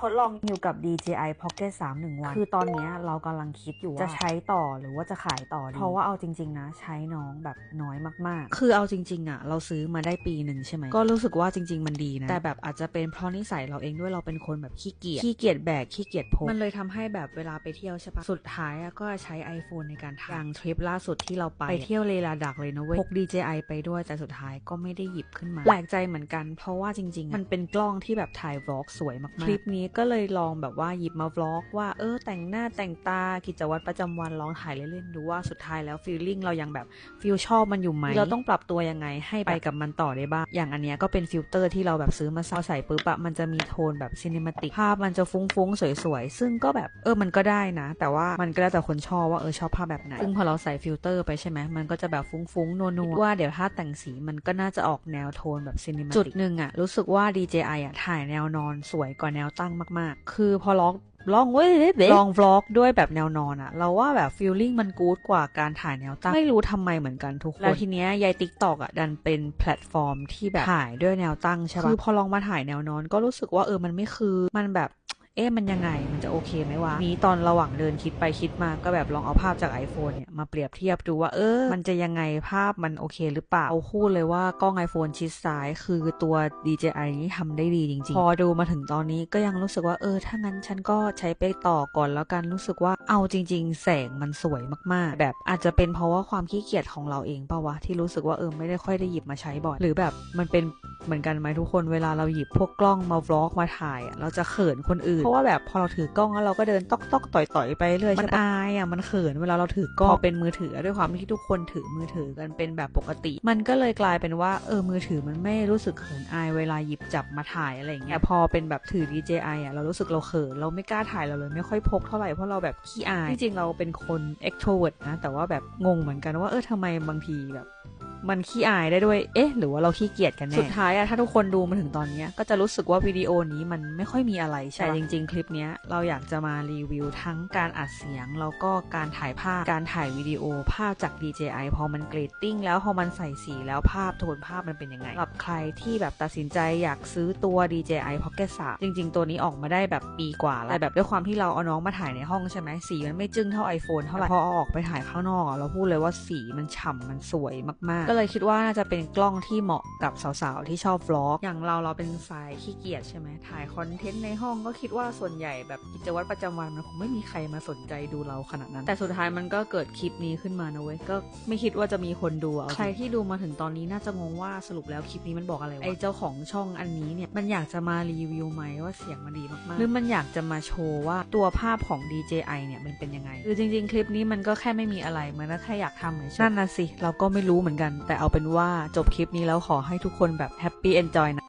ทดลองอยู่กับ DJI Pocket 3 1 วัน คือตอนเนี้ยเรากำลังคิดอยู่ว่าจะใช้ต่อหรือว่าจะขายต่อดีเพราะว่าเอาจริง ๆ นะ ใช้น้องแบบน้อยมากๆ คือเอาจริง ๆ อะ เราซื้อมาได้ปีหนึ่งใช่ไหม ก็รู้สึกว่าจริง ๆ มันดีนะ แต่แบบอาจจะเป็นเพราะนิสัยเราเองด้วยเราเป็นคนแบบขี้เกียจ ขี้เกียจแบก ขี้เกียจพก มันเลยทำให้แบบเวลาไปเที่ยวใช่ปะสุดท้ายอะก็ใช้ iPhone ในการถ่ายอย่างทริปล่าสุดที่เราไปไปเที่ยวเลลาดักเลยนะเว้ยพก DJI ไปด้วยแต่สุดท้ายก็ไม่ได้หยิบขึ้นมาแปลกใจเหมือนกัน เพราะว่าจริงๆอะมันเป็นกล้องที่แบบถ่ายวล็อกสวยมากๆคลิปนี้ก็เลยลองแบบว่าหยิบมาบล็อกว่าเออแต่งหน้าแต่งตากิจวัตรประจำวันลองถ่ายเล่นๆดูว่าสุดท้ายแล้วฟีลลิ่งเรายังแบบฟีลชอบมันอยู่ไหมเราต้องปรับตัวยังไงให้ไปกับมันต่อได้บ้าง อย่างอันเนี้ยก็เป็นฟิลเตอร์ที่เราแบบซื้อมาใส่ปุ๊บอะมันจะมีโทนแบบซินิมาติกภาพมันจะฟุ้งๆ สวยๆ ซึ่งก็แบบเออมันก็ได้นะ แต่ว่ามันก็แล้วแต่คนชอบว่าเออชอบภาพแบบไหน ซึ่งพอเราใส่ฟิลเตอร์ไปใช่ไหมมันก็จะแบบฟุ้งๆ นัวๆว่าเดี๋ยวถ้าแต่งสีมันก็น่าจะออกแนวโทนแบบซินิมาติกจุดหนึ่งอะรู้สึกว่า DJI อะถ่ายแนวนอนสวยกว่าแนวตั้งมาก ๆ คือพอล็อกลองเว้ยลองวล็อกด้วยแบบแนวนอนอะเราว่าแบบฟีลลิ่งมันกู๊ดกว่าการถ่ายแนวตั้ง ไม่รู้ทำไมเหมือนกันทุกคน แล้วทีเนี้ยยายติ๊กตอกอะดันเป็นแพลตฟอร์มที่แบบถ่ายด้วยแนวตั้งใช่ปะคือพอลองมาถ่ายแนวนอนก็รู้สึกว่าเออมันไม่คือมันแบบ เอ๊ะมันยังไงมันจะโอเคไหมวะนี้ตอนระหว่างเดินคิดไปคิดมาก็แบบลองเอาภาพจาก iPhone เนี่ยมาเปรียบเทียบดูว่าเออ มันจะยังไงภาพมันโอเคหรือเปล่าเอาคู่เลยว่ากล้อง iPhone ชิดซ้าย คือตัว DJI นี่ทำได้ดีจริง ๆ พอดูมาถึงตอนนี้ก็ยังรู้สึกว่าเออ ถ้างั้นฉันก็ใช้ไปต่อก่อนแล้วกันรู้สึกว่าเอาจริง ๆ แสงมันสวยมากๆ แบบอาจจะเป็นเพราะว่าความขี้เกียจของเราเองเปล่าวะที่รู้สึกว่าเออไม่ได้ค่อยได้หยิบมาใช้บ่อยหรือแบบมันเป็น เหมือนกันไหมทุกคนเวลาเราหยิบพวกกล้องมาบล็อกมาถ่ายอะเราจะเขินคนอื่น เพราะว่าแบบพอเราถือกล้องแล้วเราก็เดินต๊อกต๊อกต่อยต่อยๆไปเรื่อยมันอายอะมันเขินเวลาเราถือกล้องพอเป็นมือถือด้วยความที่ทุกคนถือมือถือกันเป็นแบบปกติ มันก็เลยกลายเป็นว่าเออมือถือมันไม่รู้สึกเขินอายเวลาหยิบจับมาถ่ายอะไรอย่างเงี้ยพอเป็นแบบถือ DJI อะเรารู้สึกเราเขินเราไม่กล้าถ่ายเราเลยไม่ค่อยพกเท่าไหร่เพราะเราแบบขี้อายที่จริงเราเป็นคน extrovert นะแต่ว่าแบบงงเหมือนกันว่าเออทำไมบางทีแบบ มันขี้อายได้ด้วย เอ๊ะ หรือว่าเราขี้เกียจกันแน่ สุดท้ายอะถ้าทุกคนดูมาถึงตอนเนี้ยก็จะรู้สึกว่าวิดีโอนี้มันไม่ค่อยมีอะไรใช่แต่จริง ๆ คลิปเนี้ยเราอยากจะมารีวิวทั้งการอัดเสียง แล้วก็การถ่ายภาพ การถ่ายวิดีโอภาพจาก DJI พอมันเกรดติ้งแล้วพอมันใส่สีแล้วภาพโทนภาพมันเป็นยังไงสำหรับใครที่แบบตัดสินใจอยากซื้อตัว DJI Pocket 3 จริง ๆ ตัวนี้ออกมาได้แบบปีกว่าแล้วแต่แบบด้วยความที่เราเอาน้องมาถ่ายในห้องใช่ไหมสีมันไม่จึ้งเท่า iPhone เท่าไหร่พอเอาออกไปถ่ายข้างนอกอะเราพูดเลยว่าสีมันฉ่ำมันสวยมากๆก็เลยคิดว่าน่าจะเป็นกล้องที่เหมาะกับสาวๆ ที่ชอบวล็อก อย่างเราเราเป็นสายขี้เกียจใช่ไหมถ่ายคอนเทนต์ในห้องก็คิดว่าส่วนใหญ่แบบกิจวัตรประจำวันมันคงไม่มีใครมาสนใจดูเราขนาดนั้น แต่สุดท้ายมันก็เกิดคลิปนี้ขึ้นมานะเว้ย ก็ไม่คิดว่าจะมีคนดูเอาใครที่ดูมาถึงตอนนี้น่าจะงงว่าสรุปแล้วคลิปนี้มันบอกอะไรวะไอเจ้าของช่องอันนี้เนี่ยมันอยากจะมารีวิวไหมว่าเสียงมันดีมากๆหรือมันอยากจะมาโชว์ว่าตัวภาพของ DJI เนี่ยมันเป็นยังไงคือจริง ๆ คลิปนี้มันก็แค่ไม่มีอะไรมันก็แค่อยากทำเฉยๆนั่นนะสิเราก็ไม่รู้เหมือนกันแต่เอาเป็นว่าจบคลิปนี้แล้วขอให้ทุกคนแบบแฮปปี้เอนจอยนะ